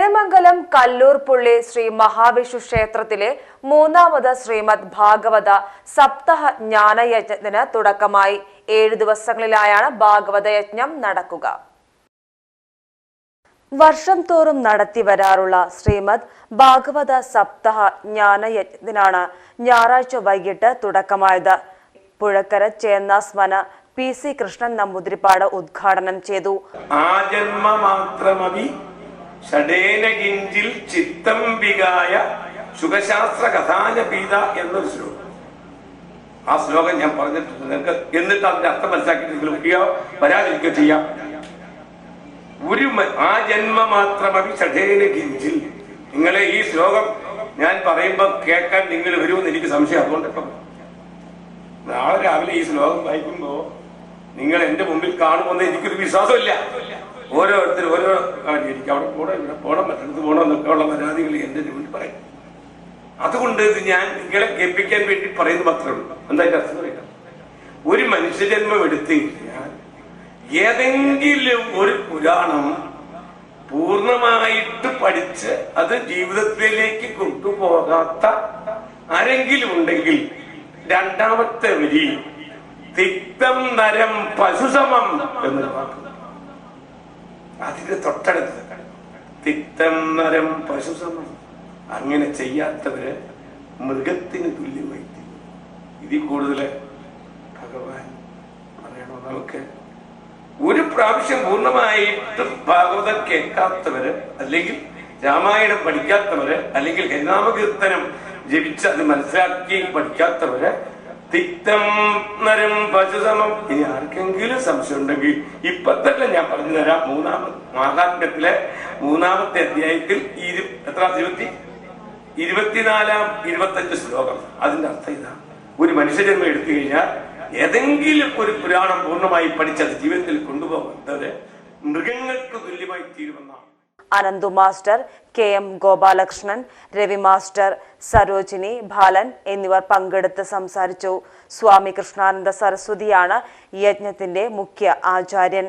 നേരമംഗലം കല്ലൂർ പുള്ളി ശ്രീ മഹാവിഷ്ണു ക്ഷേത്രത്തിലെ മൂന്നാമത് ശ്രീമദ് ഭാഗവത സപ്തഹ ജ്ഞാനയജ്ഞത്തിന് തുടക്കമായി. ഏഴു ദിവസങ്ങളിലായാണ് ഭാഗവത യജ്ഞം നടക്കുക. വർഷം തോറും നടത്തി വരാറുള്ള ശ്രീമദ് ഭാഗവത സപ്തഹ ജ്ഞാനയജ്ഞത്തിനാണ് ഞായറാഴ്ച വൈകിട്ട് തുടക്കമായത്. പുഴക്കര ചേന്നാസ്മന പി സി കൃഷ്ണൻ നമ്പൂതിരിപ്പാട് ഉദ്ഘാടനം ചെയ്തു. ആ ആജന്മമാത്രമപി ഷഡേന ഗിഞ്ചിൽ ചിത്തം വികായ സുഖശാസ്ത്ര കഥാനപീത എന്നൊരു ശ്ലോകം. ആ ശ്ലോകം ഞാൻ പറഞ്ഞിട്ടുണ്ട്. നിങ്ങൾക്ക് എന്നിട്ട് അതിന്റെ അർത്ഥം മനസ്സിലാക്കിയിട്ട് വരികയോ വരാതിരിക്കുകയോ ചെയ്യാം. ഒരു ആ ജന്മ മാത്രമായി ഷഡേന ഗിഞ്ചിൽ. നിങ്ങളെ ഈ ശ്ലോകം ഞാൻ പറയുമ്പോൾ കേൾക്കാൻ നിങ്ങൾ വരുമെന്ന് എനിക്ക് സംശയം. അതുകൊണ്ട് ഇപ്പം നാളെ രാവിലെ ഈ ശ്ലോകം വായിക്കുമ്പോ നിങ്ങൾ എന്റെ മുമ്പിൽ കാണുമെന്ന് എനിക്കൊരു വിശ്വാസമില്ല. ഓരോരുത്തർ ഓരോ എനിക്ക് അവിടെ പോകണം ഇവിടെ പോകണം മറ്റടുത്ത് പോകണം എന്നൊക്കെ ഉള്ള പരാതികൾ എന്റെ മുന്നിൽ പറയും. അതുകൊണ്ട് ഇത് ഞാൻ നിങ്ങളെ കേൾപ്പിക്കാൻ വേണ്ടി പറയുന്നത് മാത്രമേ ഉള്ളൂ. എന്താ അതിന്റെ അർത്ഥം ഒരു മനുഷ്യജന്മം എടുത്തു കഴിഞ്ഞാൽ ഏതെങ്കിലും ഒരു പുരാണം പൂർണമായിട്ട് പഠിച്ച് അത് ജീവിതത്തിലേക്ക് കൊണ്ടുപോകാത്ത ആരെങ്കിലും ഉണ്ടെങ്കിൽ രണ്ടാമത്തെ വരി തിക്തം നരം പശുസമം എന്ന് വാക്കുണ്ട് അതിന്റെ തൊട്ടടുത്ത് തിക്തം നരം പശുസമം അങ്ങനെ ചെയ്യാത്തവര് മൃഗത്തിന് തുല്യമായി. ഇതിൽ കൂടുതൽ ഭഗവാൻ പറയണോ നമുക്ക് ഒരു പ്രാവശ്യം പൂർണമായിട്ട് ഭാഗവതം കേൾക്കാത്തവര് അല്ലെങ്കിൽ രാമായണം പഠിക്കാത്തവര് അല്ലെങ്കിൽ ഹരിനാമകീർത്തനം ജപിച്ച് അത് മനസ്സിലാക്കി പഠിക്കാത്തവര് തിക്തം നരം പശുസമം ഇനി ആർക്കെങ്കിലും സംശയം ഉണ്ടെങ്കിൽ ഇപ്പൊ തന്നെ ഞാൻ പറഞ്ഞു തരാം. മൂന്നാമത് മഹാത്മ്യത്തിലെ മൂന്നാമത്തെ അധ്യായത്തിൽ ഇരു എത്ര? ഇരുപത്തി ഇരുപത്തിനാലാം ഇരുപത്തഞ്ച് ശ്ലോകം. അതിന്റെ അർത്ഥം ഇതാ. ഒരു മനുഷ്യജന്മം എടുത്തു കഴിഞ്ഞാൽ ഏതെങ്കിലും ഒരു പുരാണം പൂർണമായി പഠിച്ചത് ജീവിതത്തിൽ കൊണ്ടുപോകുന്നത് മൃഗങ്ങൾക്ക് തുല്യമായി തീരുമെന്നാണ്. Ananthu master K M Gopalakrishnan Ravi master Sarojini Balan എന്നിവർ പങ്കെടുത്ത് സംസാരിച്ചു. സ്വാമി കൃഷ്ണാനന്ദ സരസ്വതിയാണ് യജ്ഞത്തിന്റെ മുഖ്യ ആചാര്യൻ.